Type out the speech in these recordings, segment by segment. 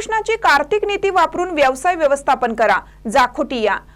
श्रीकृष्णाची कार्तिक नीती वापरून व्यवसाय व्यवस्थापन करा. जाखोटिया. या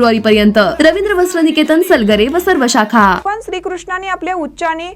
पर्यंत रवींद्र वस्त्र निकेतन सलगरे व सर्व शाखा. पण श्रीकृष्णाने आपल्या उच्च आणि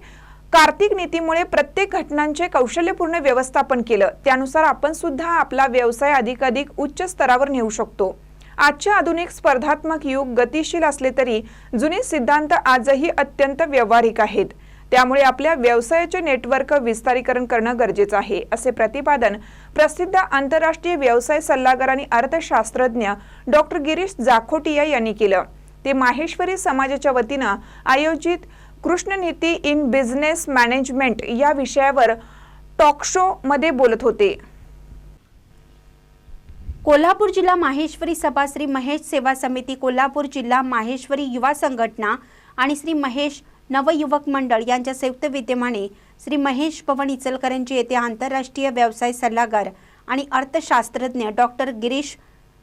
कार्तिक नीतीमुळे प्रत्येक घटनांचे कौशल्यपूर्ण व्यवस्थापन केलं. त्यानुसार आपण सुद्धा आपला व्यवसाय अधिकाधिक उच्च स्तरावर नेऊ शकतो. आजचे आधुनिक स्पर्धात्मक युग गतिशील असले तरी जुने सिद्धांत आजही अत्यंत व्यावहारिक आहेत. त्यामुळे आपल्या व्यवसायाचे नेटवर्क विस्तारीकरण करणं गरजेचं आहे असे प्रतिपादन प्रसिद्ध आंतरराष्ट्रीय व्यवसाय सल्लागार आणि अर्थशास्त्रज्ञ डॉक्टर गिरीश जाखोटिया यांनी केलं. ते माहेश्वरी समाजाच्या वतीनं आयोजित कृष्णनीती इन बिझनेस मॅनेजमेंट या विषयावर टॉक शो मध्ये बोलत होते. कोल्हापूर जिल्हा माहेश्वरी सभा श्री महेश सेवा समिती कोल्हापूर जिल्हा माहेश्वरी युवा संघटना आणि श्री महेश नवयुवक मंडळ यांच्या संयुक्त विद्यमाने श्री महेश भवन इचलकरंजी येथे आंतरराष्ट्रीय व्यवसाय सल्लागार आणि अर्थशास्त्रज्ञ डॉक्टर गिरीश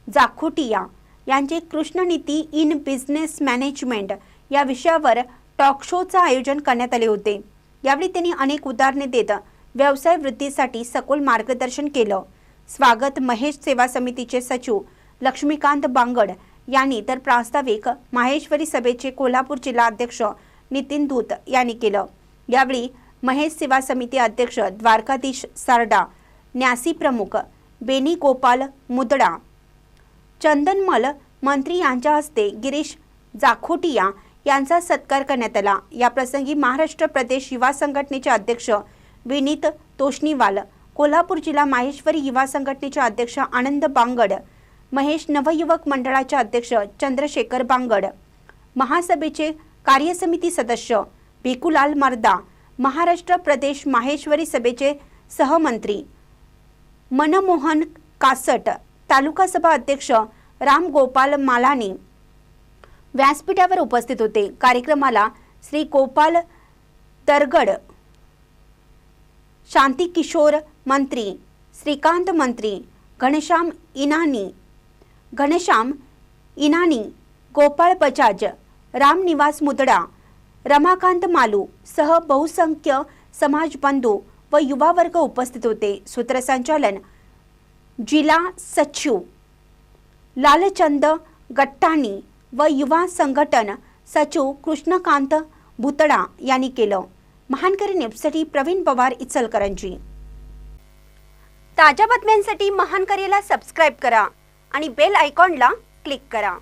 जाखोटिया यांचे कृष्णनीती इन बिझनेस मॅनेजमेंट या विषयावर टॉक शोचं आयोजन करण्यात आले होते. यावेळी त्यांनी अनेक उदाहरणे देत व्यवसाय वृद्धीसाठी सखोल मार्गदर्शन केलं. स्वागत महेश सेवा समितीचे सचिव लक्ष्मीकांत बांगड यांनी तर प्रास्ताविक माहेश्वरी सभेचे कोल्हापूर जिल्हा अध्यक्ष नितीन धूत यांनी केलं. यावेळी महेश सेवा समिती अध्यक्ष द्वारकाधीश सारडा न्यासी प्रमुख बेनी गोपाल मुदडा चंदनमल मंत्री यांच्या हस्ते गिरीश जाखोटिया यांचा सत्कार करण्यात आला. याप्रसंगी महाराष्ट्र प्रदेश युवा संघटनेचे अध्यक्ष विनीत तोष्णीवाल कोल्हापूर जिल्हा माहेश्वरी युवा संघटनेचे अध्यक्ष आनंद बांगड महेश नवयुवक मंडळाचे अध्यक्ष चंद्रशेखर बांगड महासभेचे कार्यसमिती सदस्य भिकुलाल मर्दा महाराष्ट्र प्रदेश माहेश्वरी सभेचे सहमंत्री मनमोहन कासट तालुका सभा अध्यक्ष राम गोपाल मालानी व्यासपीठावर उपस्थित होते. कार्यक्रमाला श्री गोपाल तरगड शांती किशोर मंत्री श्रीकांत मंत्री घनश्याम इनानी घनश्याम इनानी गोपाळ बजाज रामनिवास मुदडा रमाकांत मालू सह बहुसंख्य समाजबंधू व युवा वर्ग उपस्थित होते. सूत्रसंचालन जिला सचिव लालचंद गट्टाणी व युवा संघटन सचिव कृष्णकांत भुतडा यांनी केलं. महानकरी नेपसाठी प्रवीण पवार इचलकरंजी. ताज्या बातम्यांसाठी महानकरीला सबस्क्राईब करा आणि बेल आयकॉनला क्लिक करा.